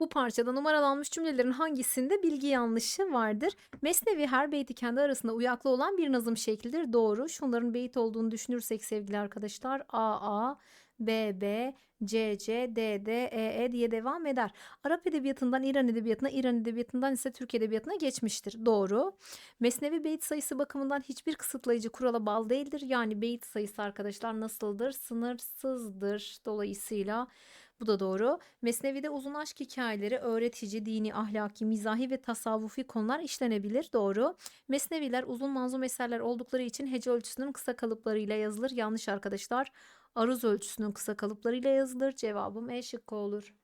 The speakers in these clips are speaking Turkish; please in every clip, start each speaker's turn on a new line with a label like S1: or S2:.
S1: Bu parçada numaralanmış cümlelerin hangisinde bilgi yanlışı vardır? Mesnevi her beyti kendi arasında uyaklı olan bir nazım şeklidir. Doğru. Şunların beyit olduğunu düşünürsek sevgili arkadaşlar A A, B B, C C, D D, E E diye devam eder. Arap edebiyatından İran edebiyatına, İran edebiyatından ise Türk edebiyatına geçmiştir. Doğru. Mesnevi beyit sayısı bakımından hiçbir kısıtlayıcı kurala bağlı değildir. Yani beyit sayısı arkadaşlar nasıldır? Sınırsızdır. Dolayısıyla bu da doğru. Mesnevi'de uzun aşk hikayeleri, öğretici, dini, ahlaki, mizahi ve tasavvufi konular işlenebilir. Doğru. Mesneviler uzun manzum eserler oldukları için hece ölçüsünün kısa kalıplarıyla yazılır. Yanlış arkadaşlar. Aruz ölçüsünün kısa kalıplarıyla yazılır. Cevabım E şıkkı olur.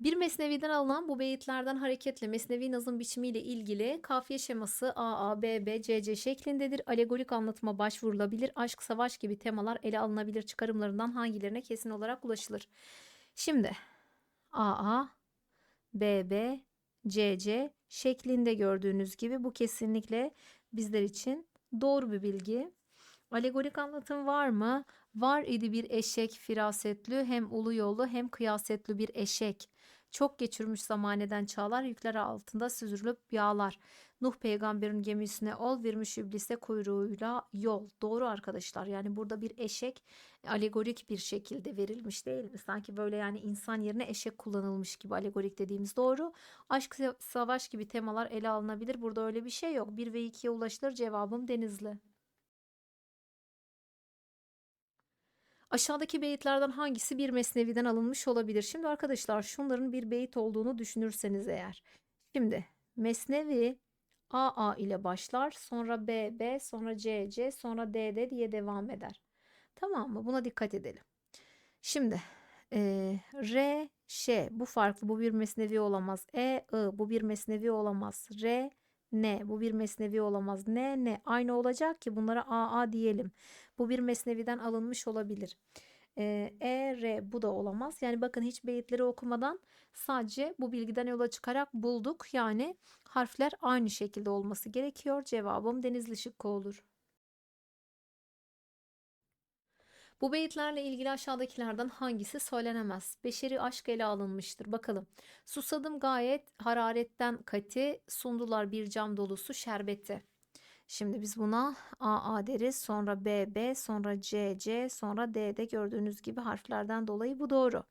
S1: Bir mesneviden alınan bu beyitlerden hareketle mesnevi nazım biçimiyle ilgili kafiye şeması A, A, B, B, C, C şeklindedir. Alegorik anlatıma başvurulabilir. Aşk, savaş gibi temalar ele alınabilir çıkarımlarından hangilerine kesin olarak ulaşılır? Şimdi A, A, B, B, C, C şeklinde gördüğünüz gibi bu kesinlikle bizler için doğru bir bilgi. Alegorik anlatım var mı? Var idi bir eşek firasetli hem ulu yollu hem kıyasetli bir eşek. Çok geçirmiş zamaneden çağlar yükler altında süzülüp yağlar. Nuh peygamberin gemisine ol vermiş iblise kuyruğuyla yol. Doğru arkadaşlar yani burada bir eşek alegorik bir şekilde verilmiş değil mi? Sanki böyle yani insan yerine eşek kullanılmış gibi alegorik dediğimiz doğru. Aşk savaş gibi temalar ele alınabilir. Burada öyle bir şey yok. 1 ve 2'ye ulaşılır cevabım Denizli. Aşağıdaki beyitlerden hangisi bir mesneviden alınmış olabilir? Şimdi arkadaşlar şunların bir beyit olduğunu düşünürseniz eğer. Şimdi mesnevi AA ile başlar sonra BB sonra CC sonra DD diye devam eder. Tamam mı? Buna dikkat edelim. Şimdi e, R, Ş bu farklı bu bir mesnevi olamaz. E, I bu bir mesnevi olamaz. R, N bu bir mesnevi olamaz. N, N aynı olacak ki bunlara AA diyelim. Bu bir mesneviden alınmış olabilir. Ee, e, R bu da olamaz. Yani bakın hiç beyitleri okumadan sadece bu bilgiden yola çıkarak bulduk. Yani harfler aynı şekilde olması gerekiyor. Cevabım Denizli şıkkı olur. Bu beyitlerle ilgili aşağıdakilerden hangisi söylenemez? Beşeri aşk ele alınmıştır. Bakalım. Susadım gayet hararetten kati, sundular bir cam dolusu şerbeti. Şimdi biz buna AA deriz. Sonra BB, sonra CC, sonra D'de gördüğünüz gibi harflerden dolayı bu doğru.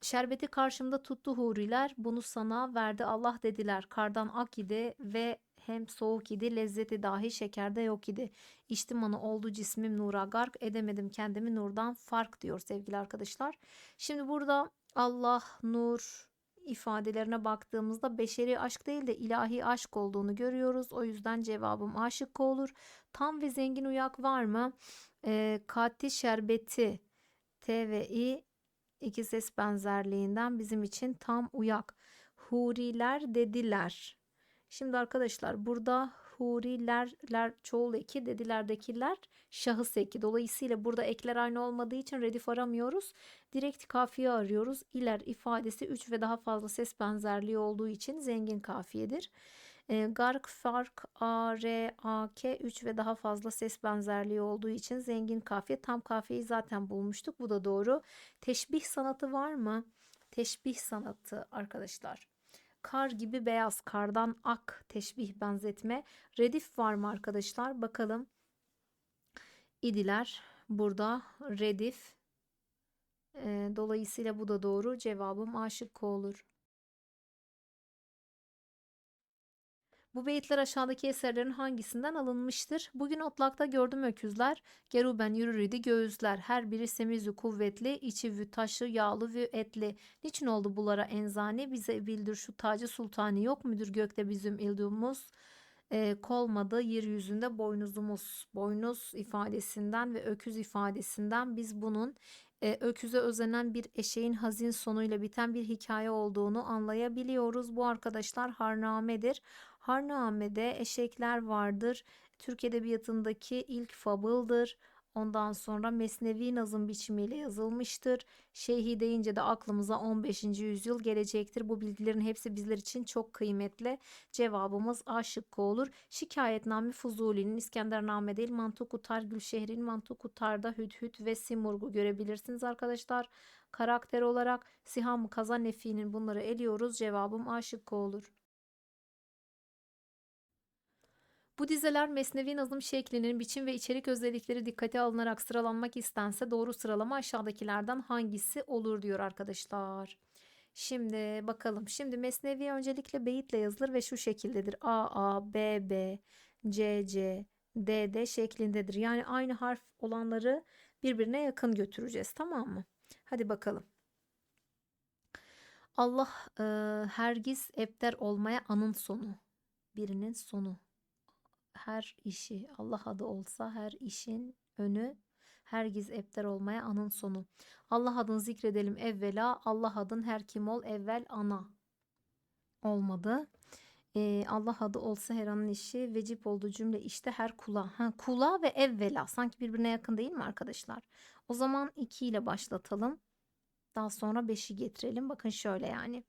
S1: Şerbeti karşımda tuttu huriler, bunu sana verdi Allah dediler. Kardan ak ve hem soğuk idi, lezzeti dahi şekerde yok idi. İçtim onu oldu cismim nura gark, edemedim kendimi nurdan fark diyor sevgili arkadaşlar. Şimdi burada Allah, nur, ifadelerine baktığımızda beşeri aşk değil de ilahi aşk olduğunu görüyoruz. O yüzden cevabım aşık olur. Tam ve zengin uyak var mı? E, kati şerbeti T ve I iki ses benzerliğinden bizim için tam uyak. Huriler dediler. Şimdi arkadaşlar burada hurilerler çoğul eki dedilerdekiler şahıs eki. Dolayısıyla burada ekler aynı olmadığı için redif aramıyoruz. Direkt kafiye arıyoruz. İler ifadesi 3 ve daha fazla ses benzerliği olduğu için zengin kafiyedir. E, gark, fark, a, r, a, k 3 ve daha fazla ses benzerliği olduğu için zengin kafiye. Tam kafiyeyi zaten bulmuştuk. Bu da doğru. Teşbih sanatı var mı? Teşbih sanatı arkadaşlar. Kar gibi beyaz, kardan ak teşbih benzetme. Redif var mı arkadaşlar? Bakalım. İdiler burada redif. E, dolayısıyla bu da doğru. Cevabım aşık olur. Bu beyitler aşağıdaki eserlerin hangisinden alınmıştır? Bugün otlakta gördüm öküzler, geruben yürür idi göğüzler. Her biri semizü kuvvetli, içi vü taşı, yağlı vü etli. Niçin oldu bulara enzani? Bize bildir şu tacı sultani yok müdür gökte bizim ildumuz? E, kolmadı yeryüzünde boynuzumuz. Boynuz ifadesinden ve öküz ifadesinden biz bunun e, öküze özenen bir eşeğin hazin sonuyla biten bir hikaye olduğunu anlayabiliyoruz. Bu arkadaşlar harnamedir. Harname'de eşekler vardır. Türk Edebiyatı'ndaki ilk fabıldır. Ondan sonra Mesnevi nazım biçimiyle yazılmıştır. Şeyhi deyince de aklımıza 15. yüzyıl gelecektir. Bu bilgilerin hepsi bizler için çok kıymetli. Cevabımız A şıkkı olur. Şikayetname Fuzuli'nin İskendername değil Mantuk Utar Gülşehir'in Mantuk Utar'da Hüdhüd ve Simurg'u görebilirsiniz arkadaşlar. Karakter olarak Siham Kazan Nefi'nin bunları eliyoruz. Cevabım A şıkkı olur. Bu dizeler mesnevi nazım şeklinin biçim ve içerik özellikleri dikkate alınarak sıralanmak istense doğru sıralama aşağıdakilerden hangisi olur diyor arkadaşlar. Şimdi bakalım. Şimdi mesnevi öncelikle beyitle yazılır ve şu şekildedir. A, A, B, B, C, C, D, D şeklindedir. Yani aynı harf olanları birbirine yakın götüreceğiz. Tamam mı? Hadi bakalım. Allah e, hergiz ebter olmaya anın sonu. Birinin sonu her işi Allah adı olsa her işin önü hergiz ebter olmaya anın sonu. Allah adını zikredelim evvela Allah adın her kim ol evvel ana. Olmadı. Ee, Allah adı olsa her anın işi vecip olduğu cümle işte her kula. Ha, kula ve evvela sanki birbirine yakın değil mi arkadaşlar? O zaman 2 ile başlatalım. Daha sonra 5'i getirelim. Bakın şöyle yani.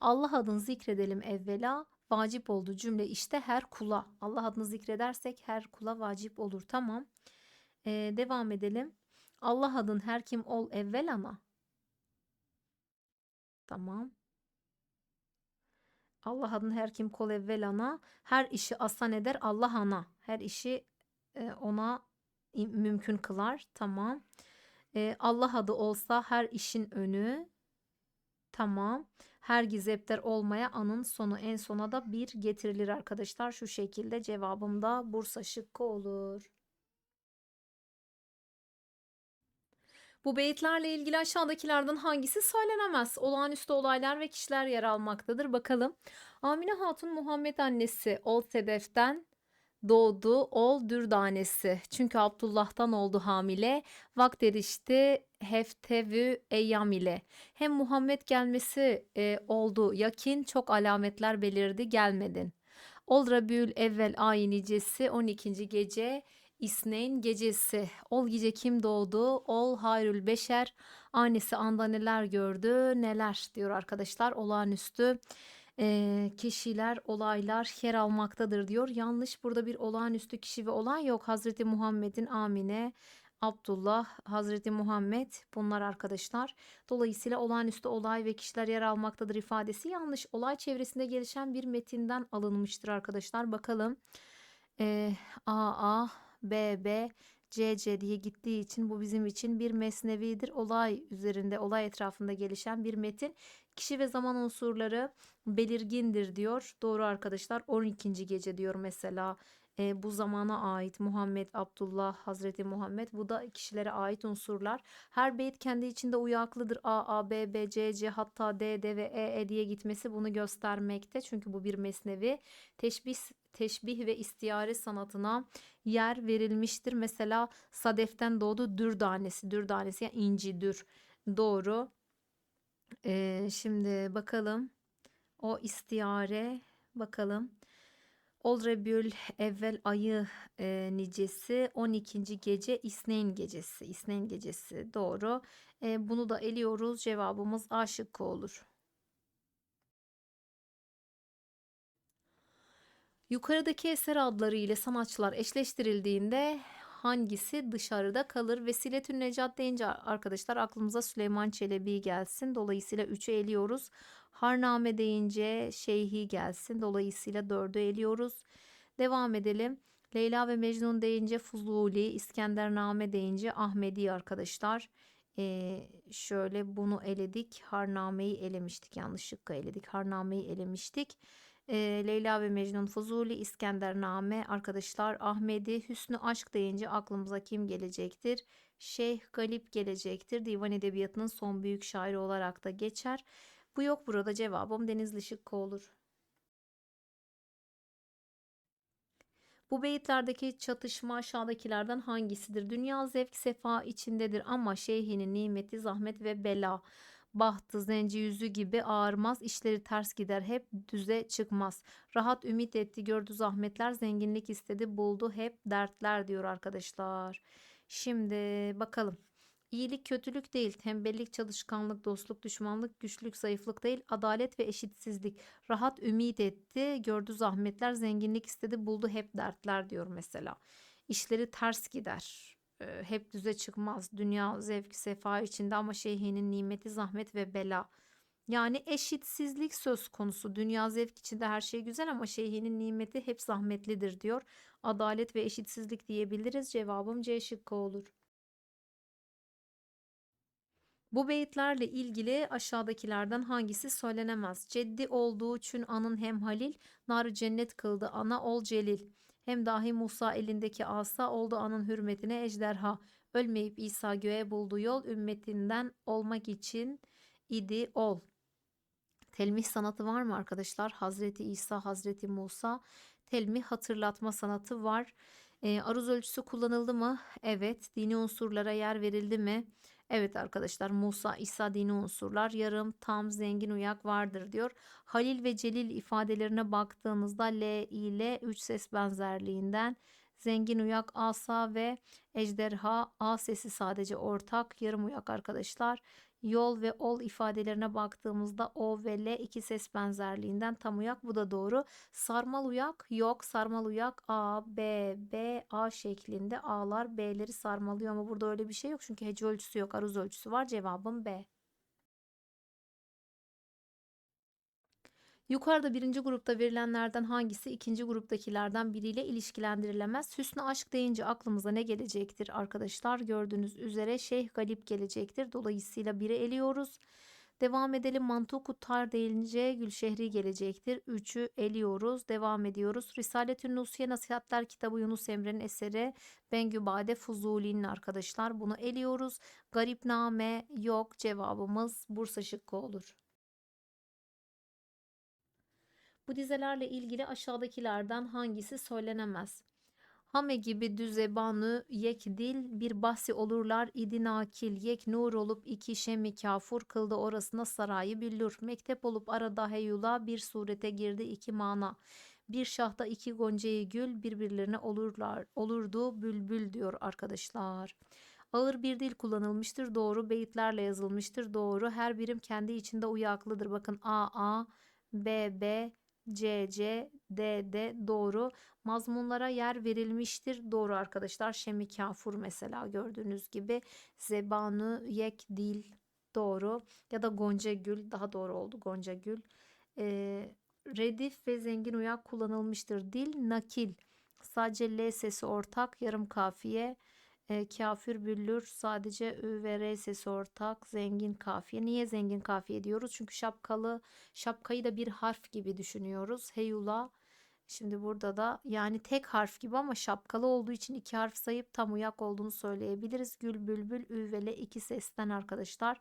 S1: Allah adını zikredelim evvela vacip oldu cümle işte her kula. Allah adını zikredersek her kula vacip olur. Tamam. Ee, devam edelim. Allah adın her kim ol evvel ana. Tamam. Allah adın her kim kol evvel ana. Her işi asan eder Allah ana. Her işi e, ona mümkün kılar. Tamam. E, Allah adı olsa her işin önü. Tamam. Her gizepter olmaya anın sonu en sona da bir getirilir arkadaşlar. Şu şekilde cevabım da Bursa şıkkı olur. Bu beyitlerle ilgili aşağıdakilerden hangisi söylenemez? Olağanüstü olaylar ve kişiler yer almaktadır. Bakalım. Amine Hatun Muhammed annesi Ol Sedef'ten doğdu ol dürdanesi. Çünkü Abdullah'tan oldu hamile. Vakt erişti heftevü eyyam ile. Hem Muhammed gelmesi e, oldu yakin çok alametler belirdi gelmedin. Ol Rabiül evvel ayı nicesi 12. gece İsneyn gecesi. Ol gece kim doğdu? Ol hayrül beşer. Annesi anda neler gördü neler diyor arkadaşlar olağanüstü e, kişiler, olaylar yer almaktadır diyor. Yanlış burada bir olağanüstü kişi ve olay yok. Hazreti Muhammed'in Amine, Abdullah, Hazreti Muhammed bunlar arkadaşlar. Dolayısıyla olağanüstü olay ve kişiler yer almaktadır ifadesi yanlış. Olay çevresinde gelişen bir metinden alınmıştır arkadaşlar. Bakalım. Ee, A, A, B, B, C, C diye gittiği için bu bizim için bir mesnevidir. Olay üzerinde, olay etrafında gelişen bir metin. Kişi ve zaman unsurları belirgindir diyor. Doğru arkadaşlar 12. gece diyor mesela. E, bu zamana ait Muhammed, Abdullah, Hazreti Muhammed bu da kişilere ait unsurlar. Her beyt kendi içinde uyaklıdır. A, A, B, B, C, C hatta D, D ve E, E diye gitmesi bunu göstermekte. Çünkü bu bir mesnevi. Teşbih, teşbih ve istiyare sanatına yer verilmiştir. Mesela Sadef'ten doğdu dürdanesi. Dürdanesi yani inci dür. Doğru. Ee, şimdi bakalım. O istiyare bakalım. Ol Rebül evvel ayı e, nicesi 12. gece İsneyn gecesi. İsneyn gecesi doğru. E, bunu da eliyoruz. Cevabımız A şıkkı olur. Yukarıdaki eser adları ile sanatçılar eşleştirildiğinde hangisi dışarıda kalır? Vesiletün Necat deyince arkadaşlar aklımıza Süleyman Çelebi gelsin. Dolayısıyla 3'ü eliyoruz. Harname deyince Şeyhi gelsin. Dolayısıyla 4'ü eliyoruz. Devam edelim. Leyla ve Mecnun deyince Fuzuli, İskendername deyince Ahmedi arkadaşlar. Ee, şöyle bunu eledik. Harnameyi elemiştik. Yanlışlıkla eledik. Harnameyi elemiştik. Ee, Leyla ve Mecnun Fuzuli, İskendername arkadaşlar. Ahmedi, Hüsnü Aşk deyince aklımıza kim gelecektir? Şeyh Galip gelecektir. Divan Edebiyatı'nın son büyük şairi olarak da geçer. Bu yok burada cevabım Denizli Şıkkı olur. Bu beyitlerdeki çatışma aşağıdakilerden hangisidir? Dünya zevk sefa içindedir ama şeyhinin nimeti, zahmet ve bela. Bahtı, zenci yüzü gibi ağırmaz, işleri ters gider, hep düze çıkmaz. Rahat ümit etti, gördü zahmetler, zenginlik istedi, buldu hep dertler diyor arkadaşlar. Şimdi bakalım. İyilik kötülük değil, tembellik, çalışkanlık, dostluk, düşmanlık, güçlük, zayıflık değil, adalet ve eşitsizlik. Rahat ümit etti, gördü zahmetler, zenginlik istedi, buldu hep dertler diyor mesela. İşleri ters gider, hep düze çıkmaz. Dünya zevk sefa içinde ama şeyhinin nimeti, zahmet ve bela. Yani eşitsizlik söz konusu. Dünya zevk içinde her şey güzel ama şeyhinin nimeti hep zahmetlidir diyor. Adalet ve eşitsizlik diyebiliriz. Cevabım C şıkkı olur. Bu beyitlerle ilgili aşağıdakilerden hangisi söylenemez? Ceddi olduğu için anın hem halil, nar cennet kıldı ana ol celil. Hem dahi Musa elindeki asa oldu anın hürmetine ejderha. Ölmeyip İsa göğe buldu yol ümmetinden olmak için idi ol. Telmih sanatı var mı arkadaşlar? Hazreti İsa, Hazreti Musa telmih hatırlatma sanatı var. E, aruz ölçüsü kullanıldı mı? Evet. Dini unsurlara yer verildi mi? Evet arkadaşlar Musa, İsa dini unsurlar yarım, tam, zengin, uyak vardır diyor. Halil ve Celil ifadelerine baktığımızda L ile üç ses benzerliğinden zengin uyak, asa ve ejderha A sesi sadece ortak, yarım uyak arkadaşlar. Yol ve ol ifadelerine baktığımızda o ve l iki ses benzerliğinden tam uyak bu da doğru. Sarmal uyak yok. Sarmal uyak a, b, b, a şeklinde a'lar b'leri sarmalıyor ama burada öyle bir şey yok çünkü hece ölçüsü yok. Aruz ölçüsü var. Cevabım b. Yukarıda birinci grupta verilenlerden hangisi ikinci gruptakilerden biriyle ilişkilendirilemez? Hüsnü aşk deyince aklımıza ne gelecektir arkadaşlar? Gördüğünüz üzere Şeyh Galip gelecektir. Dolayısıyla biri eliyoruz. Devam edelim. Mantuku tar deyince Gülşehri gelecektir. Üçü eliyoruz. Devam ediyoruz. Risaletün Nusiye Nasihatler kitabı Yunus Emre'nin eseri Bengübade Fuzuli'nin arkadaşlar. Bunu eliyoruz. Garipname yok. Cevabımız Bursa şıkkı olur. Bu dizelerle ilgili aşağıdakilerden hangisi söylenemez? Hame gibi düzebanı yek dil bir bahsi olurlar idi nakil yek nur olup iki şemi kafur kıldı orasına sarayı billur. Mektep olup arada heyula bir surete girdi iki mana. Bir şahta iki goncayı gül birbirlerine olurlar olurdu bülbül diyor arkadaşlar. Ağır bir dil kullanılmıştır doğru beyitlerle yazılmıştır doğru her birim kendi içinde uyaklıdır bakın A A B B C, C, D, D doğru. Mazmunlara yer verilmiştir. Doğru arkadaşlar. Şemi kafur mesela gördüğünüz gibi. Zebanı, yek, dil doğru. Ya da Gonca Gül daha doğru oldu Gonca Gül. Ee, redif ve zengin uyak kullanılmıştır. Dil, nakil. Sadece L sesi ortak. Yarım kafiye. E, kafir büllür sadece ü ve r sesi ortak zengin kafiye. Niye zengin kafiye diyoruz? Çünkü şapkalı şapkayı da bir harf gibi düşünüyoruz. Heyula Şimdi burada da yani tek harf gibi ama şapkalı olduğu için iki harf sayıp tam uyak olduğunu söyleyebiliriz. Gül, bülbül, ü ve l iki sesten arkadaşlar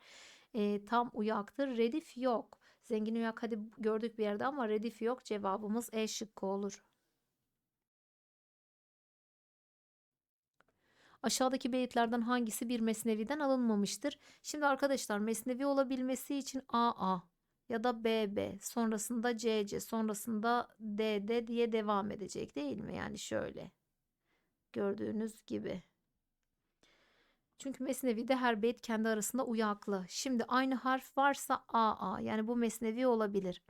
S1: e, tam uyaktır. Redif yok. Zengin uyak hadi gördük bir yerde ama redif yok. Cevabımız E şıkkı olur. Aşağıdaki beyitlerden hangisi bir mesneviden alınmamıştır? Şimdi arkadaşlar mesnevi olabilmesi için AA ya da BB sonrasında CC sonrasında DD diye devam edecek değil mi? Yani şöyle gördüğünüz gibi. Çünkü mesnevide her beyt kendi arasında uyaklı. Şimdi aynı harf varsa AA yani bu mesnevi olabilir.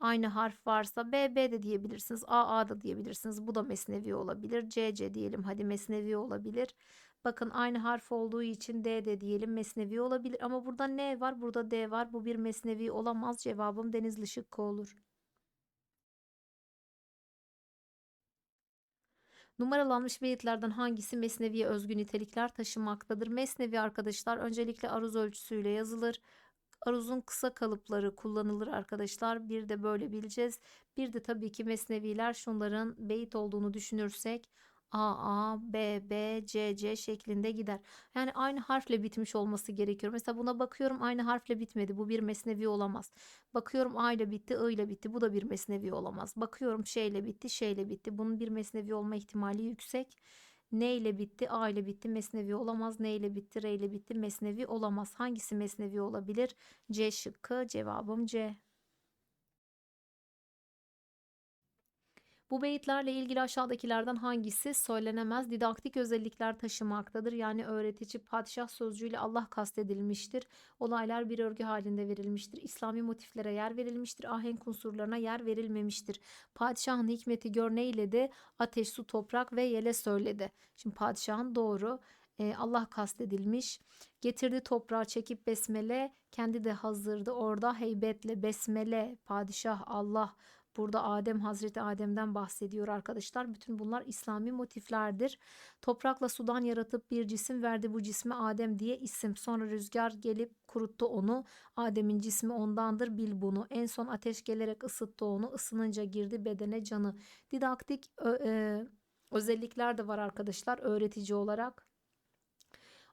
S1: Aynı harf varsa BB de diyebilirsiniz. AA da diyebilirsiniz. Bu da mesnevi olabilir. CC diyelim hadi mesnevi olabilir. Bakın aynı harf olduğu için D de diyelim mesnevi olabilir. Ama burada N var burada D var. Bu bir mesnevi olamaz. Cevabım Denizli Şıkkı olur. Numaralanmış beyitlerden hangisi mesneviye özgü nitelikler taşımaktadır? Mesnevi arkadaşlar öncelikle aruz ölçüsüyle yazılır. Aruz'un kısa kalıpları kullanılır arkadaşlar. Bir de böyle bileceğiz. Bir de tabii ki mesneviler şunların beyit olduğunu düşünürsek A, A, B, B, C, C şeklinde gider. Yani aynı harfle bitmiş olması gerekiyor. Mesela buna bakıyorum aynı harfle bitmedi. Bu bir mesnevi olamaz. Bakıyorum A ile bitti, I ile bitti. Bu da bir mesnevi olamaz. Bakıyorum şeyle bitti, şeyle bitti. Bunun bir mesnevi olma ihtimali yüksek. Ne ile bitti? A ile bitti. Mesnevi olamaz. Ne ile bitti? R ile bitti. Mesnevi olamaz. Hangisi mesnevi olabilir? C şıkkı. Cevabım C. Bu beyitlerle ilgili aşağıdakilerden hangisi söylenemez? Didaktik özellikler taşımaktadır. Yani öğretici padişah sözcüğüyle Allah kastedilmiştir. Olaylar bir örgü halinde verilmiştir. İslami motiflere yer verilmiştir. Ahenk unsurlarına yer verilmemiştir. Padişahın hikmeti gör neyledi? Ateş, su, toprak ve yele söyledi. Şimdi padişahın doğru. Ee, Allah kastedilmiş. Getirdi toprağı çekip besmele. Kendi de hazırdı orada heybetle besmele. Padişah Allah. Burada Adem Hazreti Adem'den bahsediyor arkadaşlar. Bütün bunlar İslami motiflerdir. Toprakla sudan yaratıp bir cisim verdi bu cisme Adem diye isim. Sonra rüzgar gelip kuruttu onu. Adem'in cismi ondandır bil bunu. En son ateş gelerek ısıttı onu. Isınınca girdi bedene canı. Didaktik e, özellikler de var arkadaşlar öğretici olarak.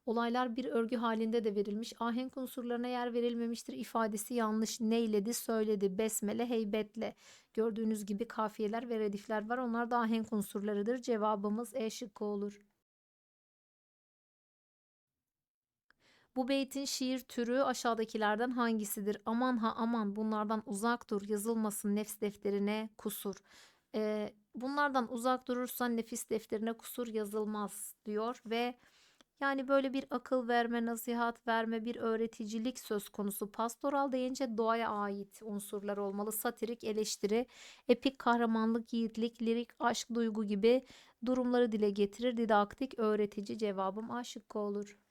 S1: Olaylar bir örgü halinde de verilmiş. Ahenk unsurlarına yer verilmemiştir ifadesi yanlış. Neyledi, söyledi, besmele, heybetle. Gördüğünüz gibi kafiyeler ve redifler var. Onlar da ahenk unsurlarıdır. Cevabımız E şıkkı olur. Bu beytin şiir türü aşağıdakilerden hangisidir? Aman ha aman bunlardan uzak dur yazılmasın nefs defterine kusur. Ee, bunlardan uzak durursan nefis defterine kusur yazılmaz diyor ve yani böyle bir akıl verme, nasihat verme, bir öğreticilik söz konusu. Pastoral deyince doğaya ait unsurlar olmalı. Satirik eleştiri, epik kahramanlık, yiğitlik, lirik aşk, duygu gibi durumları dile getirir. Didaktik öğretici cevabım A şıkkı olur.